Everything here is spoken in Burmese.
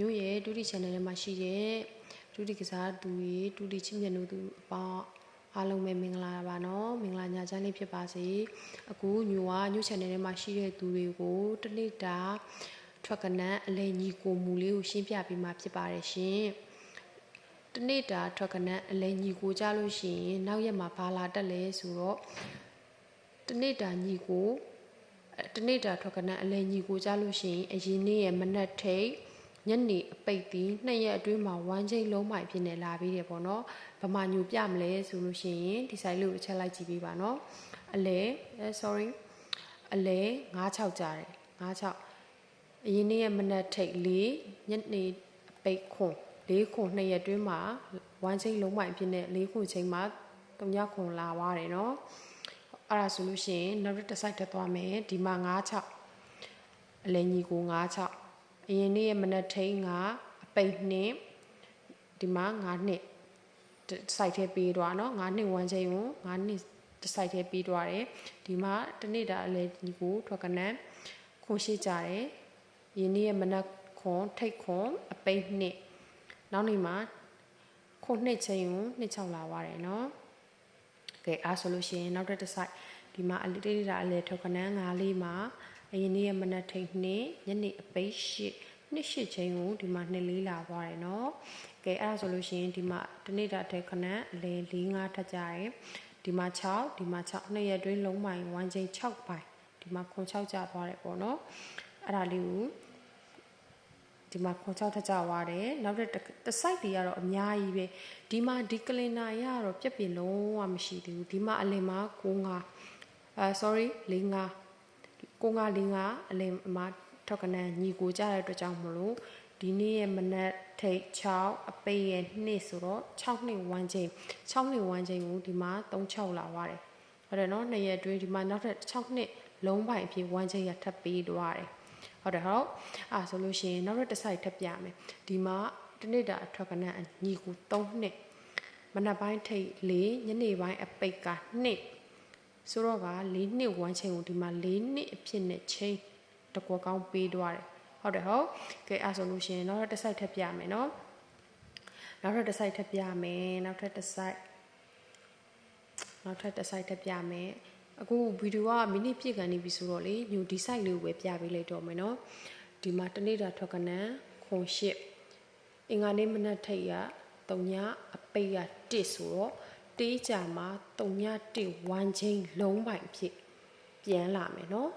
မျိုးရဲ့ဒုတိ channel ထဲမှာရှိတဲ့ဒုတိကစားသူတွေဒုတိချင်းမြတ်လို့သူအပေါင်းအားလုံးပဲမင်္ဂလာပါနော်မင်္ဂလာညချမ်းလေးဖြစ်ပါစေအခုညိုကညို channel ထဲမှာရှိတဲ့သူတွေကိုတစ်နေ့တာထွက်ကနန်းအလဲညီကိုမူလေးကိုရှင်းပြပေးမှာဖြစ်ပါတယ်ရှင်တနေ့တာထွက်ကနန်းအလဲညီကိုကြလို့ရှိရင်နောက်ရက်မှာဘာလာတက်လဲဆိုတော့တနေ့တာညီကိုတနေ့တာထွက်ကနန်းအလဲညီကိုကြလို့ရှိရင်အရင်နေ့ရဲ့မနက်ထိတ် ညနေအပိတ်တီးနှစ်ရက်အတွင်းမှာဝမ်းချိန်လုံးမိုင်ဖြစ်နေလာပြီးတယ်ပေါ့နော်ဗမာညူပြမလဲဆိုလို့ရှိရင်ဒီဆိုင်လေးကိုချက်လိုက်ကြည့်ပေးပါနော်အလဲအဲ sorry အလဲ96ကြားတယ်96အရင်နေ့ရဲ့မနက်ထိတ်၄ညနေအပိတ်ခွန်၄ခွန်နှစ်ရက်အတွင်းမှာဝမ်းချိန်လုံးမိုင်ဖြစ်နေ၄ခွန်ချိန်မှာတုံညခွန်လာသွားတယ်နော်အဲ့ဒါဆိုလို့ရှိရင်နောက်တစ်ဆိုင်တက်သွားမယ်ဒီမှာ96အလဲညီကို96 အရင်နေ့ရဲ့မနက်ထိန်ကအပိတ်နှစ်ဒီမှာ9နှစ်စိုက်ထဲပေးသွားเนาะ9နှစ်ဝမ်းချိန်ကို9နှစ်တစ်စိုက်ထဲပေးသွားတယ်ဒီမှာတနေ့တာအလဲညီကိုထွက်ကနန်းခွန်ရှိကြတယ်ယင်းနေ့ရဲ့မနက်ခွန်ထိတ်ခွန်အပိတ်နှစ်နောက်နေ့မှာခွန်နှစ်ချိန်ကိုနှစ်6လာပါတယ်เนาะ ကဲအားဆိုလို့ရှိရင်နောက်တစ်တစ်ဆိုင်ဒီမှာအလေးတိတာအလဲထောက်ကနန်း၅လေးမှာ အရင်နေ့ရဲ့မနက်ထိန်နှစ်ညနေအပိတ်ရှစ်နှစ်ရှစ်ချင်းကိုဒီမှာနှစ်လေးလာသွားတယ်နော်ကဲအဲ့ဒါဆိုလို့ရှိရင်ဒီမှာတနေ့တာထဲခဏအလဲ၄၅ထပ်ကြတယ်ဒီမှာ6ဒီမှာ6နှစ်ရက်တွင်းလုံးမိုင်1ချိန်6ပိုင်ဒီမှာခွန်6ကြသွားတယ်ပေါ့နော်အဲ့ဒါလေးကိုဒီမှာခွန်6ထပ်ကြသွားတယ်နောက်တစ်တစ် site တွေကတော့အများကြီးပဲဒီမှာဒီကလင်နာရကတော့ပြက်ပြလုံးဝမရှိသေးဘူးဒီမှာအလင်မှာ95အဲ sorry 45 9545အလင်မှာထောက်ကနန်းညီကိုကြတဲ့အတွက်ကြောင့်မလို့ဒီနေ့ရဲ့မနက်ထိတ်6အပိတ်ရဲ့နှစ်ဆိုတော့6နှစ်1ချိန်6နှစ်1ချိန်ကိုဒီမှာ36လာသွားတယ်ဟုတ်တယ်နော်နှစ်ရက်အတွင်းဒီမှာနောက်ထပ်6နှစ်လုံးပိုင်အဖြစ်1ချိန်ရထပ်ပေးသွားတယ်ဟုတ်တယ်ဟုတ်အာဆိုလို့ရှိရင်နောက်တစ်တစ်ဆိုင်ထပ်ပြမယ်ဒီမှာတနေ့တာအထွက်ကနန်းညီကို3နှစ်မနက်ပိုင်းထိတ်4ညနေပိုင်းအပိတ်က2 ဆိုတော့က၄နှစ်1ချိန်ကိုဒီမှာ၄နှစ်အဖြစ်နဲ့ချိန်တကွက်ကောင်းပေးသွားတယ်ဟုတ်တယ်ဟုတ်ကဲအဲ့ဆိုလို့ရှိရင်နောက်တစ် site ထပ်ပြမယ်နော်နောက်ထပ်တစ် site ထပ်ပြမယ်နောက်ထပ်တစ် site နောက်ထပ်တစ် site ထပ်ပြမယ်အခုဗီဒီယိုကမိနစ်ပြည့်ကန်နေပြီဆိုတော့လေညူဒီ site လေးကိုပဲပြပေးလိုက်တော့မယ်နော်ဒီမှာတနေ့တာထွက်ကနန်းခွန်ရှစ်အင်္ဂါနေ့မနက်ထိတ်ရ3ညအပိတ်ရ1ဆိုတော့ တေးကြမှာ3ည1 1ချိန်လုံးပိုင်ဖြစ်ပြန်လာမယ်နော်